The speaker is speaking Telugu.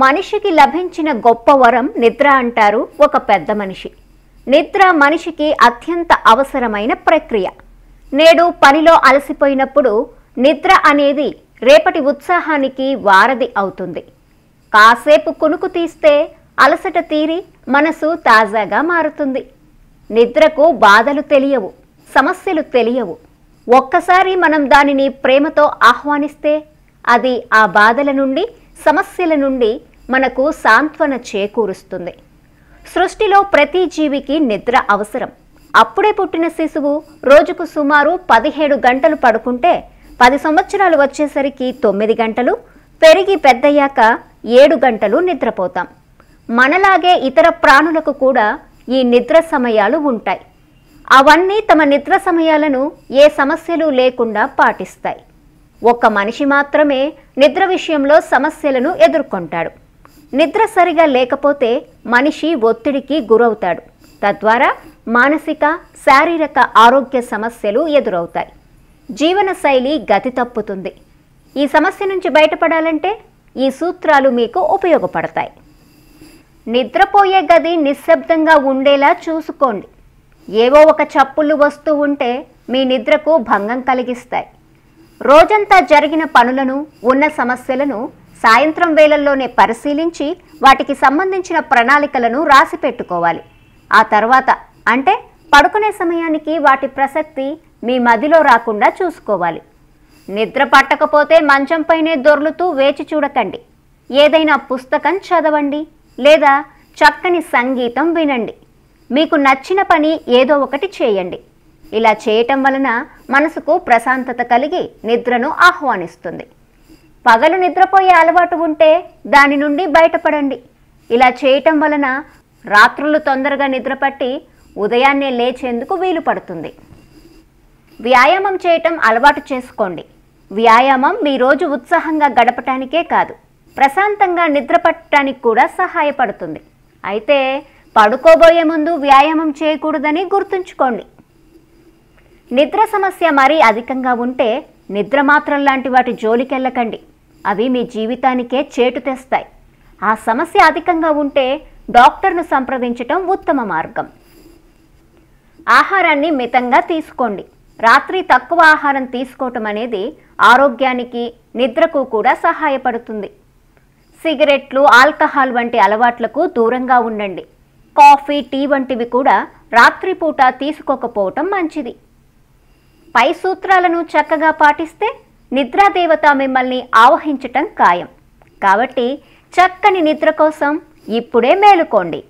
మనిషికి లభించిన గొప్ప వరం నిద్ర అంటారు ఒక పెద్ద మనిషి. నిద్ర మనిషికి అత్యంత అవసరమైన ప్రక్రియ. నేడు పనిలో అలసిపోయినప్పుడు నిద్ర అనేది రేపటి ఉత్సాహానికి వారధి అవుతుంది. కాసేపు కునుకు తీస్తే అలసట తీరి మనసు తాజాగా మారుతుంది. నిద్రకు బాధలు తెలియవు సమస్యలు తెలియవు. ఒక్కసారి మనం దానిని ప్రేమతో ఆహ్వానిస్తే అది ఆ బాధల నుండి సమస్యల నుండి మనకు సాంత్వన చేకూరుస్తుంది. సృష్టిలో ప్రతి జీవికి నిద్ర అవసరం. అప్పుడే పుట్టిన శిశువు రోజుకు సుమారు పదిహేడు గంటలు పడుకుంటే పది సంవత్సరాలు వచ్చేసరికి తొమ్మిది గంటలు పెరిగి పెద్దయ్యాక ఏడు గంటలు నిద్రపోతాం. మనలాగే ఇతర ప్రాణులకు కూడా ఈ నిద్ర సమయాలు ఉంటాయి. అవన్నీ తమ నిద్ర సమయాలను ఏ సమస్యలు లేకుండా పాటిస్తాయి. ఒక్క మనిషి మాత్రమే నిద్ర విషయంలో సమస్యలను ఎదుర్కొంటాడు. నిద్ర సరిగా లేకపోతే మనిషి ఒత్తిడికి గురవుతాడు. తద్వారా మానసిక శారీరక ఆరోగ్య సమస్యలు ఎదురవుతాయి. జీవనశైలి గతి తప్పుతుంది. ఈ సమస్య నుంచి బయటపడాలంటే ఈ సూత్రాలు మీకు ఉపయోగపడతాయి. నిద్రపోయే గది నిశ్శబ్దంగా ఉండేలా చూసుకోండి. ఏవో ఒక చప్పులు వస్తూ ఉంటే మీ నిద్రకు భంగం కలిగిస్తాయి. రోజంతా జరిగిన పనులను ఉన్న సమస్యలను సాయంత్రం వేళల్లోనే పరిశీలించి వాటికి సంబంధించిన ప్రణాళికలను రాసి పెట్టుకోవాలి. ఆ తర్వాత అంటే పడుకునే సమయానికి వాటి ప్రసక్తి మీ మదిలో రాకుండా చూసుకోవాలి. నిద్ర పట్టకపోతే మంచంపైనే దొర్లుతూ వేచి చూడకండి. ఏదైనా పుస్తకం చదవండి లేదా చక్కని సంగీతం వినండి. మీకు నచ్చిన పని ఏదో ఒకటి చేయండి. ఇలా చేయటం వలన మనసుకు ప్రశాంతత కలిగి నిద్రను ఆహ్వానిస్తుంది. పగలు నిద్రపోయే అలవాటు ఉంటే దాని నుండి బయటపడండి. ఇలా చేయటం వలన రాత్రులు తొందరగా నిద్రపట్టి ఉదయాన్నే లేచేందుకు వీలు పడుతుంది. వ్యాయామం చేయటం అలవాటు చేసుకోండి. వ్యాయామం మీ రోజు ఉత్సాహంగా గడపటానికే కాదు ప్రశాంతంగా నిద్రపట్టడానికి కూడా సహాయపడుతుంది. అయితే పడుకోబోయే ముందు వ్యాయామం చేయకూడదని గుర్తుంచుకోండి. నిద్ర సమస్య మరీ అధికంగా ఉంటే నిద్ర మాత్రం లాంటి వాటి జోలికెళ్ళకండి. అవి మీ జీవితానికే చేటు తెస్తాయి. ఆ సమస్య అధికంగా ఉంటే డాక్టర్ను సంప్రదించటం ఉత్తమ మార్గం. ఆహారాన్ని మితంగా తీసుకోండి. రాత్రి తక్కువ ఆహారం తీసుకోవటం అనేది ఆరోగ్యానికి నిద్రకు కూడా సహాయపడుతుంది. సిగరెట్లు ఆల్కహాల్ వంటి అలవాట్లకు దూరంగా ఉండండి. కాఫీ టీ వంటివి కూడా రాత్రిపూట తీసుకోకపోవటం మంచిది. పై సూత్రాలను చక్కగా పాటిస్తే నిద్రాదేవత మిమ్మల్ని ఆవహించటం ఖాయం. కాబట్టి చక్కని నిద్ర కోసం ఇప్పుడే మేలుకోండి.